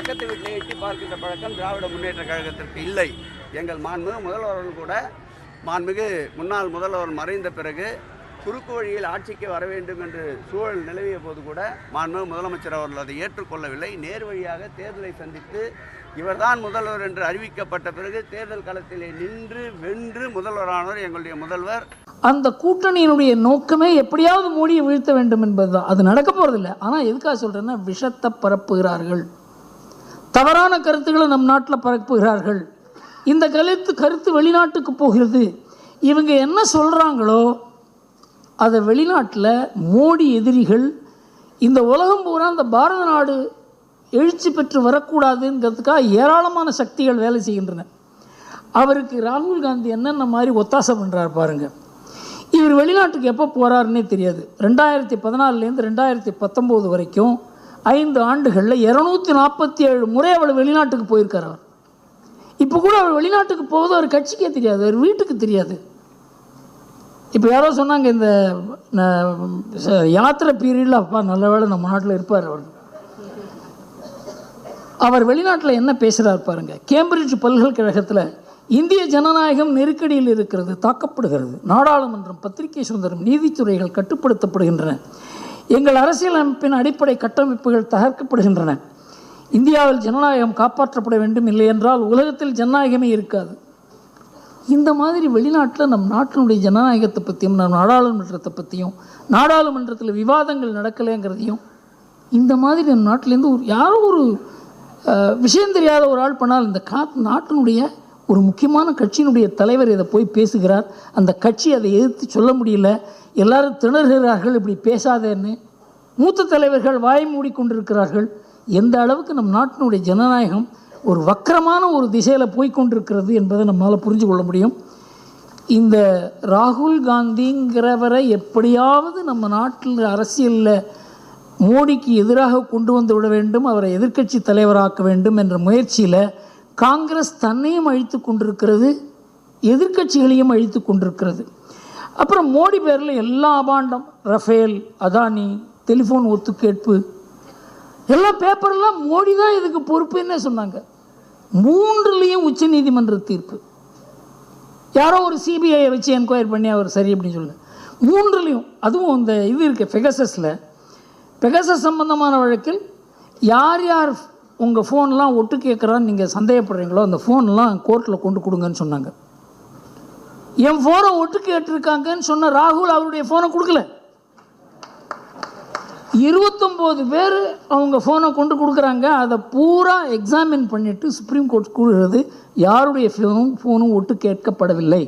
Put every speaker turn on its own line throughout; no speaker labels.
பக்கத்து வீட்டிலே எட்டி பார்க்கின்ற பழக்கம் திராவிட முன்னேற்ற கழகத்திற்கு இல்லை. எங்கள் மாண்புமிகு முதல்வர்கள் கூட மாண்புமிகு முன்னாள் முதல்வர் மறைந்த பிறகு குறுக்கு வழியில் ஆட்சிக்கு வர வேண்டும் என்று சூழல் நிலவிய போது கூட மாண்புமிகு முதலமைச்சர் அவர்கள் அதை ஏற்றுக்கொள்ளவில்லை. நேர் வழியாக தேர்தலை சந்தித்து இவர்தான் முதல்வர் என்று அறிவிக்கப்பட்ட பிறகு தேர்தல் களத்திலே நின்று வென்று முதல்வரானவர் எங்களுடைய முதல்வர்.
அந்த கூட்டணியினுடைய நோக்கமே எப்படியாவது மோடியை வீழ்த்த வேண்டும் என்பதுதான். அது நடக்க போறதில்லை. ஆனால் எதுக்காக சொல்றேன்னா விஷத்தை பரப்புகிறார்கள். தவறான கருத்துக்களை நம் நாட்டில் பரப்புகிறார்கள். இந்த கருத்து கருத்து வெளிநாட்டுக்கு போகிறது. இவங்க என்ன சொல்கிறாங்களோ அதை வெளிநாட்டில் மோடி எதிரிகள் இந்த உலகம் பூரா இந்த பாரத நாடு எழுச்சி பெற்று வரக்கூடாதுங்கிறதுக்காக ஏராளமான சக்திகள் வேலை செய்கின்றன. அவருக்கு ராகுல் காந்தி என்னென்ன மாதிரி ஒத்தாசை பண்ணுறாரு பாருங்கள் இவர் வெளிநாட்டுக்கு எப்போ போகிறாருன்னே தெரியாது. ரெண்டாயிரத்தி பதினாலுலேருந்து ரெண்டாயிரத்தி பத்தொம்போது வரைக்கும் ஐந்து ஆண்டுகளில் இரநூத்தி நாற்பத்தி ஏழு முறை அவள் வெளிநாட்டுக்கு போயிருக்கார் அவர். இப்போ கூட அவள் வெளிநாட்டுக்கு போவது அவர் கட்சிக்கே தெரியாது அவர் வீட்டுக்கு தெரியாது. இப்போ யாரோ சொன்னாங்க இந்த யாத்திரை பீரியடில் அப்பா நல்ல வேளை நம்ம நாட்டில் இருப்பார் அவர். அவர் வெளிநாட்டில் என்ன பேசுகிறார் பாருங்க. கேம்பிரிட்ஜ் பல்கலைக்கழகத்தில் இந்திய ஜனநாயகம் நெருக்கடியில் இருக்கிறது தாக்கப்படுகிறது. நாடாளுமன்றம் பத்திரிகை சுதந்திரம் நீதித்துறைகள் கட்டுப்படுத்தப்படுகின்றன. எங்கள் அரசியலமைப்பின் அடிப்படை கட்டமைப்புகள் தகர்க்கப்படுகின்றன. இந்தியாவில் ஜனநாயகம் காப்பாற்றப்பட வேண்டும் இல்லை என்றால் உலகத்தில் ஜனநாயகமே இருக்காது. இந்த மாதிரி வெளிநாட்டில் நம் நாட்டினுடைய ஜனநாயகத்தை பற்றியும் நம் நாடாளுமன்றத்தை பற்றியும் நாடாளுமன்றத்தில் விவாதங்கள் நடக்கலைங்கிறதையும் இந்த மாதிரி நம் நாட்டிலேருந்து ஒரு யாரோ ஒரு விஷயம் தெரியாத ஒரு ஆள் பண்ணால் இந்த கா நாட்டினுடைய ஒரு முக்கியமான கட்சியினுடைய தலைவர் இதை போய் பேசுகிறார். அந்த கட்சி அதை எதிர்த்து சொல்ல முடியல. எல்லாரும் திணறுகிறார்கள் இப்படி பேசாதேன்னு. மூத்த தலைவர்கள் வாய் மூடிக்கொண்டிருக்கிறார்கள் எந்த அளவுக்கு நம் நாட்டினுடைய ஜனநாயகம் ஒரு வக்கரமான ஒரு திசையில் போய்கொண்டிருக்கிறது என்பதை நம்மால் புரிஞ்சு கொள்ள முடியும். இந்த ராகுல் காந்திங்கிறவரை எப்படியாவது நம்ம நாட்டில் அரசியலில் மோடிக்கு எதிராக கொண்டு வந்து விட வேண்டும் அவரை எதிர்க்கட்சி தலைவராக்க வேண்டும் என்ற முயற்சியில் காங்கிரஸ் தன்னையும் அழித்து கொண்டிருக்கிறது எதிர்க்கட்சிகளையும் அழித்து கொண்டிருக்கிறது. அப்புறம் மோடி பேரில் எல்லா அபாண்டம் ரஃபேல் அதானி டெலிஃபோன் ஒத்துக்கேட்பு எல்லா பேப்பர்லாம் மோடி தான் இதுக்கு பொறுப்புன்னே சொன்னாங்க. மூன்றுலேயும் உச்சநீதிமன்ற தீர்ப்பு. யாரோ ஒரு சிபிஐ வச்சு என்கொயர் பண்ணி அவர் சரி அப்படின்னு சொல்லுங்க மூன்றுலேயும் அதுவும் இந்த இது இருக்குது பெகசஸில் பெகசஸ் சம்பந்தமான வழக்கில் யார் யார் உங்கள் ஃபோன்லாம் ஒட்டு கேட்குறான்னு நீங்கள் சந்தேகப்படுறீங்களோ அந்த ஃபோன்லாம் கோர்ட்டில் கொண்டு கொடுங்கன்னு சொன்னாங்க. என் ஃபோனை ஒட்டு கேட்டிருக்காங்கன்னு சொன்ன ராகுல் அவருடைய ஃபோனை கொடுக்கல. இருபத்தொம்போது பேர் அவங்க ஃபோனை கொண்டு கொடுக்குறாங்க. அதை பூரா எக்ஸாமின் பண்ணிட்டு சுப்ரீம் கோர்ட் கூறுகிறது யாருடைய ஃபோனும் ஃபோனும் ஒட்டு கேட்கப்படவில்லை.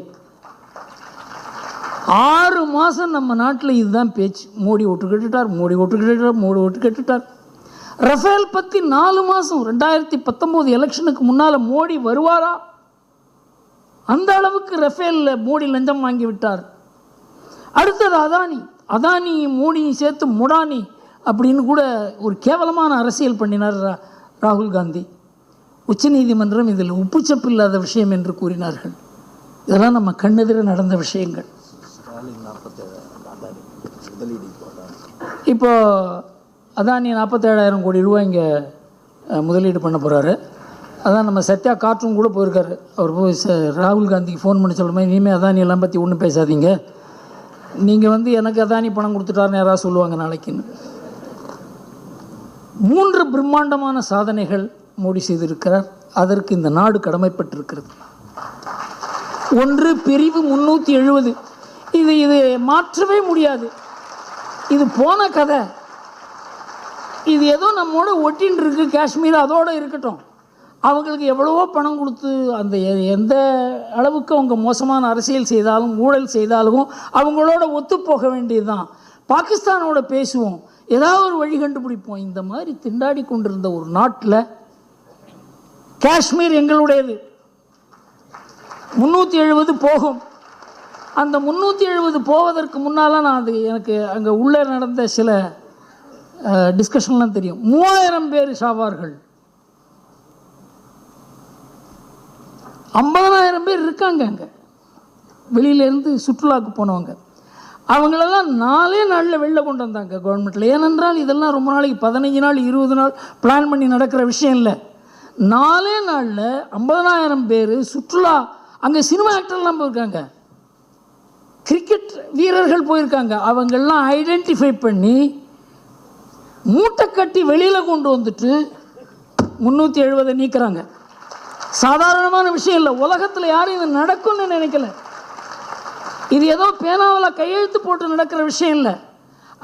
ஆறு மாதம் நம்ம நாட்டில் இதுதான் பேச்சு. மோடி ஒட்டு கேட்டுட்டார் மோடி ஒட்டு கேட்டுட்டார் மோடி ஒட்டு கேட்டுட்டார். ரஃபேல் பற்றி நாலு மாதம் ரெண்டாயிரத்தி பத்தொம்போது எலெக்ஷனுக்கு முன்னால் மோடி வருவாரா? அந்த அளவுக்கு ரஃபேலில் மோடி லஞ்சம் வாங்கி விட்டார். அடுத்தது அதானி. அதானி மோடியும் சேர்த்து முடானி அப்படின்னு கூட ஒரு கேவலமான அரசியல் பண்ணினார் ராகுல் காந்தி. உச்சநீதிமன்றம் இதில் உப்புச்சப்பு இல்லாத விஷயம் என்று கூறினார்கள். இதெல்லாம் நம்ம கண்ணெதிர நடந்த விஷயங்கள். இப்போ அதானி நாற்பத்தேழாயிரம் கோடி ரூபாய் இங்கே முதலீடு பண்ண போகிறாரு அதான் நம்ம சத்யா காற்றும் கூட போயிருக்காரு. அவர் போய் ராகுல் காந்திக்கு ஃபோன் பண்ணி சொல்லுமே இனிமேல் அதானி எல்லாம் பற்றி ஒன்றும் பேசாதீங்க. நீங்கள் வந்து எனக்கு அதானி பணம் கொடுத்துட்டாருன்னு யாராவது சொல்லுவாங்க நாளைக்குன்னு. மூன்று பிரம்மாண்டமான சாதனைகள் மோடி செய்திருக்கிறார். அதற்கு இந்த நாடு கடமைப்பட்டிருக்கிறது. ஒன்று பிரிவு முந்நூற்றி எழுபது. இது இது மாற்றவே முடியாது. இது போன கதை. இது ஏதோ நம்மோட ஒட்டின்னு இருக்குது காஷ்மீர் அதோடு இருக்கட்டும். அவங்களுக்கு எவ்வளவோ பணம் கொடுத்து அந்த எ- எந்த அளவுக்கு அவங்க மோசமான அரசியல் செய்தாலும் ஊழல் செய்தாலும் அவங்களோட ஒத்து போக வேண்டியதுதான். பாகிஸ்தானோட பேசுவோம். ஏதாவது ஒரு வழி கண்டுபிடிப்போம். இந்த மாதிரி திண்டாடி கொண்டிருந்த ஒரு நாட்டில் காஷ்மீர் எங்களுடையது. முந்நூற்றி எழுபது போகும். அந்த முந்நூற்றி எழுபது போவதற்கு முன்னால் நான் அது எனக்கு அங்கே உள்ளே நடந்த சில டிஸ்கஷன்லாம் தெரியும். மூவாயிரம் பேர் சாவார்கள். ஐம்பதனாயிரம் பேர் இருக்காங்க அங்கே. வெளியிலேருந்து சுற்றுலாவுக்கு போனவங்க. அவங்களெல்லாம் நாலே நாளில் வெளில கொண்டு வந்தாங்க கவர்மெண்ட்டில் ஏனென்றால் இதெல்லாம் ரொம்ப நாளைக்கு பதினஞ்சு நாள் இருபது நாள் பிளான் பண்ணி நடக்கிற விஷயம் இல்லை. நாலே நாளில் ஐம்பதனாயிரம் பேர் சுற்றுலா அங்கே சினிமா ஆக்டர்லாம் போயிருக்காங்க. கிரிக்கெட் வீரர்கள் போயிருக்காங்க. அவங்கெல்லாம் ஐடென்டிஃபை பண்ணி மூட்டை கட்டி வெளியில் கொண்டு வந்துட்டு முந்நூற்றி எழுபதை நீக்கிறாங்க. சாதாரணமான விஷயம் இல்லை. உலகத்தில் யாரும் இது நடக்கும்னு நினைக்கல. இது ஏதோ பேனாவில் கையெழுத்து போட்டு நடக்கிற விஷயம் இல்லை.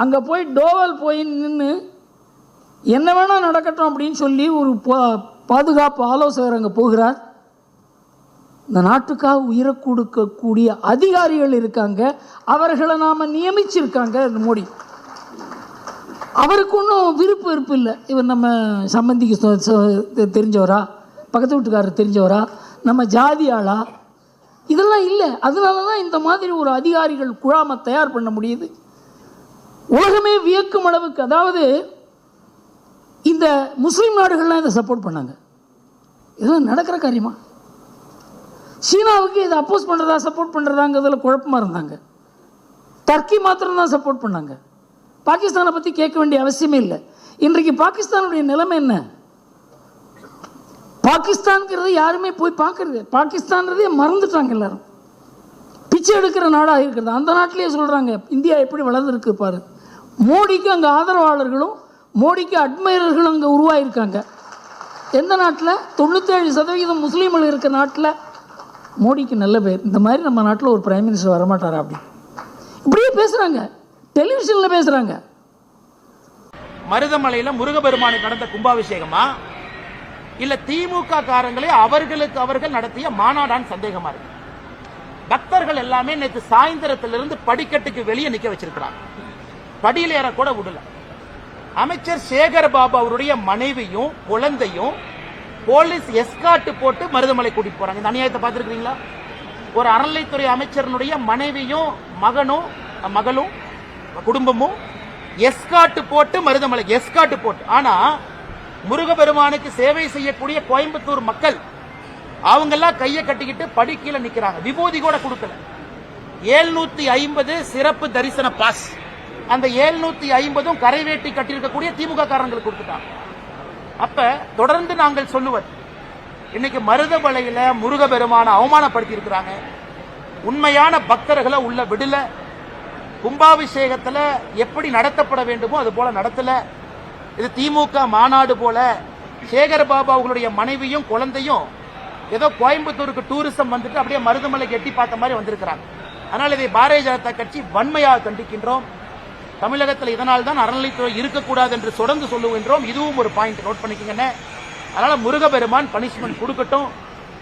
அங்கே போய் டோவல் போய் நின்று என்ன வேணால் நடக்கட்டும் அப்படின்னு சொல்லி ஒரு பாதுகாப்பு ஆலோசகர் அங்கே போகிறார். இந்த நாட்டுக்காக உயிரை கொடுக்கக்கூடிய அதிகாரிகள் இருக்காங்க. அவர்களை நாம் நியமிச்சிருக்காங்க இந்த மோடி. அவருக்கு ஒன்றும் விருப்பு வெறுப்பு இல்லை. இவர் நம்ம சம்பந்திக்கு சொ- தெரிஞ்சவரா? பக்கத்து வீட்டுக்காரர் தெரிஞ்சவரா? நம்ம ஜாதி ஆளா இதெல்லாம் இல்லை. அதனால தான் இந்த மாதிரி ஒரு அதிகாரிகள் குழாமை தயார் பண்ண முடியுது. உலகமே வியக்கும் அளவுக்கு அதாவது இந்த முஸ்லீம் நாடுகள்லாம் இதை சப்போர்ட் பண்ணாங்க. இதெல்லாம் நடக்கிற காரியமா? சீனாவுக்கு இதை அப்போஸ் பண்ணுறதா சப்போர்ட் பண்ணுறதாங்கிறதுல குழப்பமாக இருந்தாங்க. டர்க்கி மாத்திரம்தான் சப்போர்ட் பண்ணாங்க. பாகிஸ்தானை பற்றி கேட்க வேண்டிய அவசியமே இல்லை. இன்றைக்கு பாகிஸ்தானுடைய நிலைமை என்ன? பாகிஸ்தான்ங்கிறத யாருமே போய் பார்க்கறது பாகிஸ்தான்றதே மறந்துட்டாங்க எல்லாரும். பிச்சை எடுக்கிற நாடாக இருக்கிறது. அந்த நாட்டிலேயே சொல்கிறாங்க இந்தியா எப்படி வளர்ந்துருக்கு பாரு. மோடிக்கு அங்கே ஆதரவாளர்களும் மோடிக்கு அட்மைரர்களும் அங்கே உருவாயிருக்காங்க. எந்த நாட்டில்? தொண்ணூற்றேழு சதவீதம் முஸ்லீம்கள் இருக்க நாட்டில் மோடிக்கு நல்ல பேர். இந்த மாதிரி நம்ம நாட்டில் ஒரு பிரைம் மினிஸ்டர் வரமாட்டாரா அப்படி? இப்படியே பேசுகிறாங்க டெலிவிஷன்ல பேசுறாங்க.
மருதமலையில முருகபெருமானை நடந்த கும்பாபிஷேகமா? இல்ல திமுக காரங்களே அவர்களுக்கு அவர்கள் நடத்திய மாநாடான் சந்தேகமா இருக்கு. பக்தர்கள் எல்லாமே நேற்று சாயந்தரத்திலிருந்து படிக்கட்டுக்கு வெளியே நிக்க வச்சிருக்கிறாங்க. படியில் ஏற கூட விடல. அமைச்சர் சேகர் பாபு அவருடைய மனைவியும் குழந்தையும் போலீஸ் எஸ்காட்டு போட்டு மருதமலை கூட்டிட்டு போறாங்க. இந்த அநியாயத்தை பார்த்திருக்கீங்களா ஒரு அறநிலைத்துறை அமைச்சரனுடைய மனைவியும் மகனும் மகளும் குடும்பமும் எஸ்காட்டு போட்டு மருதமலை எஸ்காட்டு போட்டு. ஆனா முருகபெருமானுக்கு சேவை செய்யக்கூடிய கோயம்புத்தூர் மக்கள் அவங்க எல்லாம் கையை கட்டிக்கிட்டு படிக்கையில் நிற்கிறாங்க நிக்கிறாங்க. விபூதி கூட கொடுக்கல. ஏழ்நூத்தி ஐம்பது சிறப்பு தரிசன பாஸ். அந்த ஏழ்நூத்தி ஐம்பதும் கரைவேட்டி கட்டியிருக்கக்கூடிய திமுக காரங்களுக்கு கொடுத்துட்டாங்க. அப்ப தொடர்ந்து நாங்கள் சொல்லுவது இன்னைக்கு மருதமலையில முருகபெருமான அவமானப்படுத்தி இருக்கிறாங்க உண்மையான பக்தர்களை உள்ள விடல. கும்பாபிஷேகத்தில் எப்படி நடத்தப்பட வேண்டுமோ அது போல நடத்தல. இது திமுக மாநாடு போல. சேகர் பாபா அவங்களுடைய மனைவியும் குழந்தையும் ஏதோ கோயம்புத்தூருக்கு டூரிசம் வந்துட்டு அப்படியே மருதமலைக்கு எட்டி பார்த்த மாதிரி வந்திருக்கிறாங்க. அதனால் இதை பாரதிய ஜனதா கட்சி வன்மையாக கண்டிக்கின்றோம். தமிழகத்தில் இதனால் தான் அறநிலைத்துறை இருக்கக்கூடாது என்று தொடர்ந்து சொல்லுகின்றோம். இதுவும் ஒரு பாயிண்ட் நோட் பண்ணிக்கங்கண்ணே. அதனால் முருகபெருமான் பனிஷ்மெண்ட் கொடுக்கட்டும்.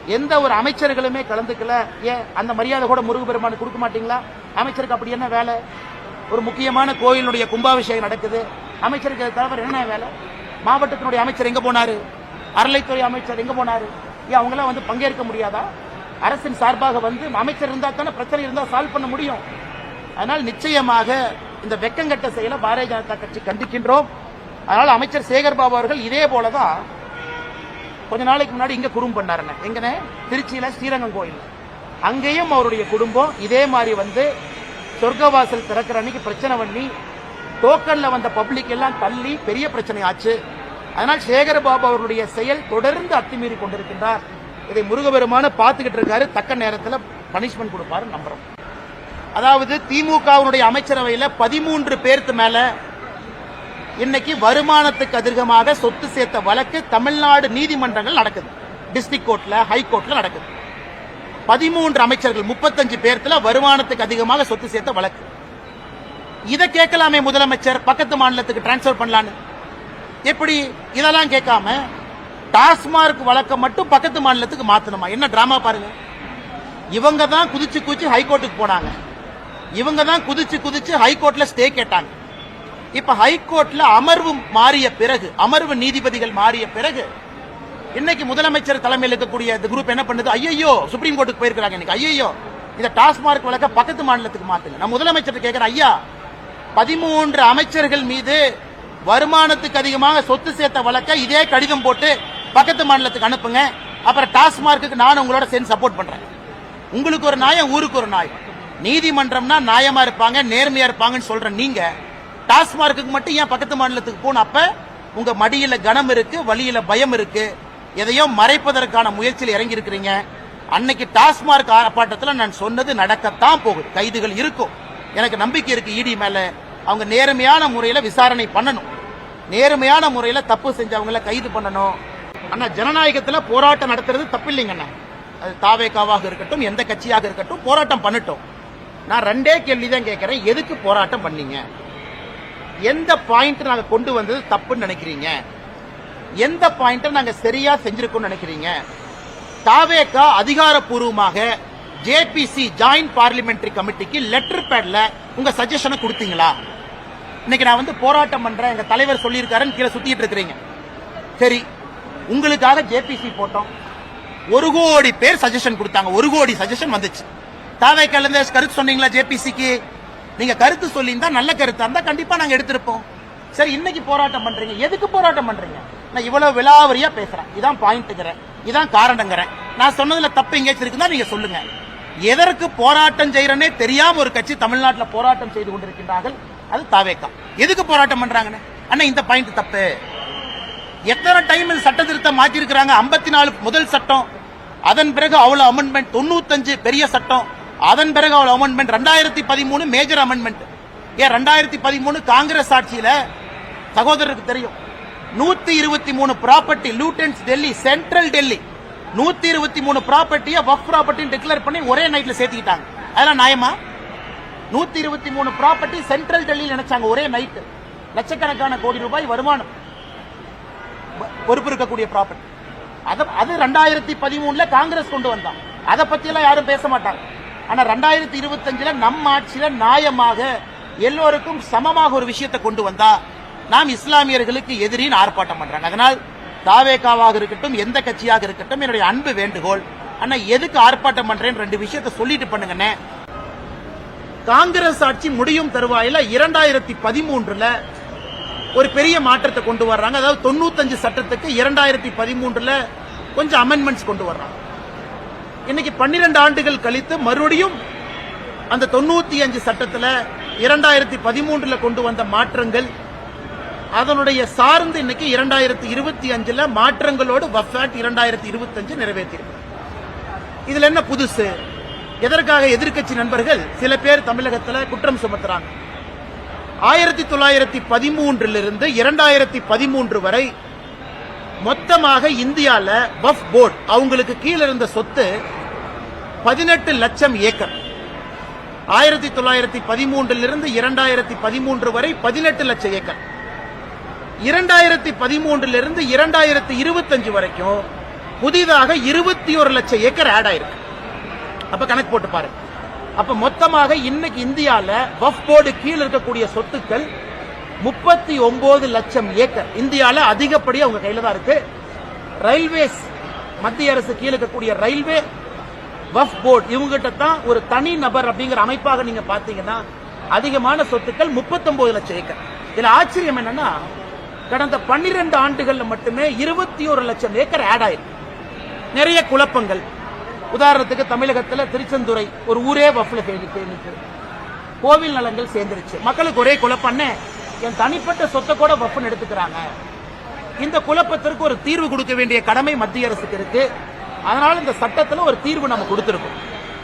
எந்த ஒரு அமைச்சர்களுமே கலந்துக்கல. ஏன்? அந்த மரியாதை கூட முருகபெருமானுக்கு கொடுக்க மாட்டீங்களா? அமைச்சருக்கு அப்படி என்ன வேலை? ஒரு முக்கியமான கோயிலுடைய கும்பாபிஷேகம் நடக்குது. அமைச்சருக்கு தலைவர் தவிர என்ன வேலை? மாவட்டத்தினுடைய அமைச்சர் எங்க போனாரு? அறளைத்துறை அமைச்சர் எங்க போனாரு? ஏன் அவங்களாம் வந்து பங்கேற்க முடியாதா? அரசின் சார்பாக வந்து அமைச்சர் இருந்தா தானே பிரச்சனை இருந்தா சால்வ் பண்ண முடியும். அதனால் நிச்சயமாக இந்த வெக்கங்கட்ட செயலை பாரதிய ஜனதா கட்சி கண்டிக்கின்றோம். அதனால் அமைச்சர் சேகர் பாபு அவர்கள் இதே போலதான் கொஞ்ச நாளைக்கு முன்னாடி இங்க குறும் பண்ணாருன்னு எங்கன்னு திருச்சியில ஸ்ரீரங்கம் கோயில். அங்கேயும் அவருடைய குடும்பம் இதே மாதிரி வந்து சொர்க்கவாசல் திறக்கிற அன்னைக்கு பிரச்சனை பண்ணி டோக்கன்ல வந்த பப்ளிக் எல்லாம் தள்ளி பெரிய பிரச்சனை ஆச்சு. அதனால் சேகர் பாபு அவருடைய செயல் தொடர்ந்து அத்துமீறி கொண்டிருக்கின்றார். இதை முருகபெருமான பார்த்துக்கிட்டு இருக்காரு. தக்க நேரத்தில் பனிஷ்மெண்ட் கொடுப்பாரு நம்புறோம். அதாவது திமுகவுடைய அமைச்சரவையில் பதிமூன்று பேருக்கு மேல இன்னைக்கு வருமானத்துக்கு அதிகமாக சொத்து சேர்த்த வழக்கு தமிழ்நாடு நீதிமன்றங்கள் நடக்குது. டிஸ்ட்ரிக்ட் கோர்ட்ல ஹைகோர்ட்ல நடக்குது. பதிமூன்று அமைச்சர்கள் முப்பத்தஞ்சு பேர்த்துல வருமானத்துக்கு அதிகமாக சொத்து சேர்த்த வழக்கு. இதை கேட்கலாமே முதலமைச்சர் பக்கத்து மாநிலத்துக்கு டிரான்ஸ்பர் பண்ணலான்னு. எப்படி? இதெல்லாம் கேட்காம டாஸ்மார்க் வழக்கை மட்டும் பக்கத்து மாநிலத்துக்கு மாத்தணுமா? என்ன டிராமா பாருங்க. இவங்க தான் குதிச்சு குதிச்சு ஹைகோர்ட்டுக்கு போனாங்க. இவங்க தான் குதிச்சு குதிச்சு ஹைகோர்ட்ல ஸ்டே கேட்டாங்க. இப்ப ஹைகோர்ட்ல அமர்வு மாறிய பிறகு அமர்வு நீதிபதிகள் மாறிய பிறகு இன்னைக்கு முதலமைச்சர் தலைமையில் இருக்கக்கூடிய இந்த குரூப் என்ன பண்ணுது? ஐயோ சுப்ரீம் கோர்ட்டுக்கு போயிருக்காங்க இன்னைக்கு. ஐயோ இந்த டாஸ்மார்க் வழக்க பக்கத்து மாநிலத்துக்கு மாத்துங்க. நான் முதலமைச்சர் கேட்கிறேன் ஐயா பதிமூன்று அமைச்சர்கள் மீது வருமானத்துக்கு அதிகமாக சொத்து சேர்த்த வழக்க இதே கடிதம் போட்டு பக்கத்து மாநிலத்துக்கு அனுப்புங்க. அப்புறம் டாஸ்மார்க்கு நான் உங்களோட சேர்ந்து சப்போர்ட் பண்றேன். உங்களுக்கு ஒரு நாயம் ஊருக்கு ஒரு நாயம் நீதிமன்றம்னா நியாயமா இருப்பாங்க நேர்மையா இருப்பாங்கன்னு சொல்ற நீங்க. டாஸ்மார்க்குக்கு மட்டும் ஏன் பக்கத்து மாநிலத்துக்கு போகணும் அப்ப உங்க மடியில கனம் இருக்கு வழியில பயம் இருக்கு எதையோ மறைப்பதற்கான முயற்சியில் இறங்கி இருக்கிறீங்க அன்னைக்கு டாஸ்மார்க் ஆர்ப்பாட்டத்தில் நான் சொன்னது நடக்கத்தான் போகுது. கைதுகள் இருக்கும். எனக்கு நம்பிக்கை இருக்கு இடி மேல. அவங்க நேர்மையான முறையில விசாரணை பண்ணணும். நேர்மையான முறையில தப்பு செஞ்சவங்கள கைது பண்ணணும். அண்ணா ஜனநாயகத்துல போராட்டம் நடத்துறது தப்பு இல்லைங்கண்ணா அது தாவேக்காவாக இருக்கட்டும் எந்த கட்சியாக இருக்கட்டும் போராட்டம் பண்ணட்டும். நான் ரெண்டே கேள்வி தான் கேட்கிறேன் எதுக்கு போராட்டம் பண்ணீங்க? எந்த பாயிண்ட் நாங்க கொண்டு வந்தது தப்புன்னு நினைக்கிறீங்க? எந்த பாயிண்ட நாங்க சரியா செஞ்சிருக்கோம்னு நினைக்கிறீங்க? தாவேக்கா அதிகாரப்பூர்வமாக ஜேபிசி ஜாயிண்ட் பார்லிமெண்டரி கமிட்டிக்கு லெட்டர் பேட்ல உங்க சஜஷனை கொடுத்தீங்களா? இன்னைக்கு நான் வந்து போராட்டம் பண்றேன் எங்க தலைவர் சொல்லியிருக்காருன்னு கீழே சுத்திட்டு இருக்கிறீங்க. சரி உங்களுக்காக ஜேபிசி போட்டோம். ஒரு கோடி பேர் சஜஷன் கொடுத்தாங்க. ஒரு கோடி சஜஷன் வந்துச்சு. தாவேக்கால இருந்து கருத்து சொன்னீங்களா ஜேபிசிக்கு நீங்க கருத்து சொல்லியிருந்தா நல்ல கருத்தா இருந்தா கண்டிப்பா நாங்க எடுத்திருப்போம். சரி இன்னைக்கு போராட்டம் பண்றீங்க. எதுக்கு போராட்டம் பண்றீங்க? நான் இவ்வளவு விலாவரியா பேசுறேன். இதான் பாயிண்ட்டுங்கிறேன் இதான் காரணங்கிறேன் நான் சொன்னதுல தப்பு எங்கேயாச்சும் இருக்குன்னா நீங்க சொல்லுங்க. எதற்கு போராட்டம் செய்யறனே தெரியாம ஒரு கட்சி தமிழ்நாட்டில் போராட்டம் செய்து கொண்டிருக்கின்றார்கள்? அது தாவேக்கா. எதுக்கு போராட்டம் பண்றாங்கன்னு? அண்ணா இந்த பாயிண்ட் தப்பு. எத்தனை டைம் சட்ட திருத்தம் மாற்றிருக்கிறாங்க ஐம்பத்தி நாலு முதல் சட்டம். அதன் பிறகு அவ்வளவு அமெண்ட்மெண்ட் தொண்ணூத்தஞ்சு பெரிய சட்டம். அதன் பிறகு அவள் அமெண்ட்மெண்ட் ரெண்டாயிரத்தி பதிமூணு மேஜர் அமெண்ட்மெண்ட் ஏன் ரெண்டாயிரத்தி பதிமூணு காங்கிரஸ் ஆட்சியில சகோதரருக்கு தெரியும். நூத்தி இருபத்தி மூணு property Lutyens Delhi central Delhi நூத்தி இருபத்தி மூணு ப்ராப்பர்ட்டியை வஃப் ப்ராப்பர்ட்டின்னு டிக்ளேர் பண்ணி ஒரே நைட்ல சேர்த்துக்கிட்டாங்க. அதெல்லாம் நியாயமா? நூத்தி இருபத்தி மூணு ப்ராப்பர்ட்டி சென்ட்ரல் டெல்லியில் நினைச்சாங்க ஒரே நைட்டு லட்சக்கணக்கான கோடி ரூபாய் வருமானம். பொறுப்பு இருக்கக்கூடிய ப்ராப்பர்ட்டி அது அது ரெண்டாயிரத்தி பதிமூணுல காங்கிரஸ் கொண்டு வந்தான். அதை பத்தி எல்லாம் யாரும் பேச மாட்டாங்க. ஆனால் ரெண்டாயிரத்தி இருபத்தஞ்சில் நம்ம ஆட்சியில் நியாயமாக எல்லோருக்கும் சமமாக ஒரு விஷயத்தை கொண்டு வந்தா நாம் இஸ்லாமியர்களுக்கு எதிரின்னு ஆர்ப்பாட்டம் பண்றாங்க. அதனால் தாவேகாவாக இருக்கட்டும் எந்த கட்சியாக இருக்கட்டும் என்னுடைய அன்பு வேண்டுகோள். ஆனால் எதுக்கு ஆர்ப்பாட்டம் பண்றேன்னு ரெண்டு விஷயத்தை சொல்லிட்டு பண்ணுங்கண்ணே. காங்கிரஸ் ஆட்சி முடியும் தருவாயில இரண்டாயிரத்தி பதிமூன்றுல ஒரு பெரிய மாற்றத்தை கொண்டு வர்றாங்க. அதாவது தொண்ணூத்தஞ்சு சட்டத்துக்கு இரண்டாயிரத்தி பதிமூன்றுல கொஞ்சம் அமெண்ட்மெண்ட்ஸ் கொண்டு வர்றாங்க. இன்னைக்கு பன்னிரண்டு ஆண்டுகள் கழித்து மறுபடியும் அந்த தொண்ணூத்தி அஞ்சு சட்டத்தில் இரண்டாயிரத்தி பதிமூன்றுல கொண்டு வந்த மாற்றங்கள் அதனுடைய சார்ந்து இன்னைக்கு இரண்டாயிரத்தி இருபத்தி அஞ்சுல மாற்றங்களோடு வஃபாட் இரண்டாயிரத்தி இருபத்தி அஞ்சு நிறைவேற்றிருக்கு. இதுல என்ன புதுசு? எதற்காக எதிர்க்கட்சி நண்பர்கள் சில பேர் தமிழகத்தில் குற்றம் சுமத்துறாங்க. ஆயிரத்தி தொள்ளாயிரத்தி பதிமூன்றிலிருந்து இரண்டாயிரத்தி பதிமூன்று வரை மொத்தமாக இந்தியாவில் வஃப் போர்டு அவங்களுக்கு கீழே இருந்த சொத்து பதினெட்டு லட்சம் ஏக்கர். ஆயிரத்தி தொள்ளாயிரத்தி பதிமூன்றிலிருந்து இரண்டாயிரத்தி பதிமூன்று வரை பதினெட்டு லட்சம் ஏக்கர். இரண்டாயிரத்தி பதிமூன்றிலிருந்து இரண்டாயிரத்தி இருபத்தஞ்சு வரைக்கும் புதிதாக இருபத்தி ஒரு லட்சம் ஏக்கர் ஆட் ஆயிருக்கு. அப்ப கணக்கு போட்டு பாருங்க அப்ப மொத்தமாக இன்னைக்கு இந்தியால வஃப் போர்டு கீழ் இருக்கக்கூடிய சொத்துக்கள் முப்பத்தி ஒன்பது லட்சம் ஏக்கர். இந்தியால அதிகப்படியாக அவங்க கையில தான் இருக்கு. ரயில்வேஸ் மத்திய அரசு கீழே இருக்கக்கூடிய ரயில்வே வஃப் போர்டு. இவங்ககிட்ட தான் ஒரு தனி நபர் அப்படிங்கிற அமைப்பாக நீங்க பாத்தீங்கன்னா அதிகமான சொத்துக்கள் 39 லட்சம் ஏக்கர். இதுல ஆச்சரியம் என்னன்னா கடந்த 12 ஆண்டுகள்ல மட்டுமே இருபத்தி ஒரு லட்சம் ஏக்கர் ஆட் ஆயிருக்கு. நிறைய குழப்பங்கள். உதாரணத்துக்கு தமிழகத்துல திருச்செந்துறை ஒரு ஊரே வஃப்ல சேமிச்சு கோவில் நலங்கள் சேர்ந்துருச்சு. மக்களுக்கு ஒரே குழப்பம்னே என் தனிப்பட்ட சொத்தை கூட வஃப்னு எடுத்துக்கிறாங்க. இந்த குழப்பத்திற்கு ஒரு தீர்வு கொடுக்க வேண்டிய கடமை மத்திய அரசுக்கு இருக்கு. அதனால இந்த சட்டத்துல ஒரு தீர்வு நம்ம கொடுத்திருக்கோம்.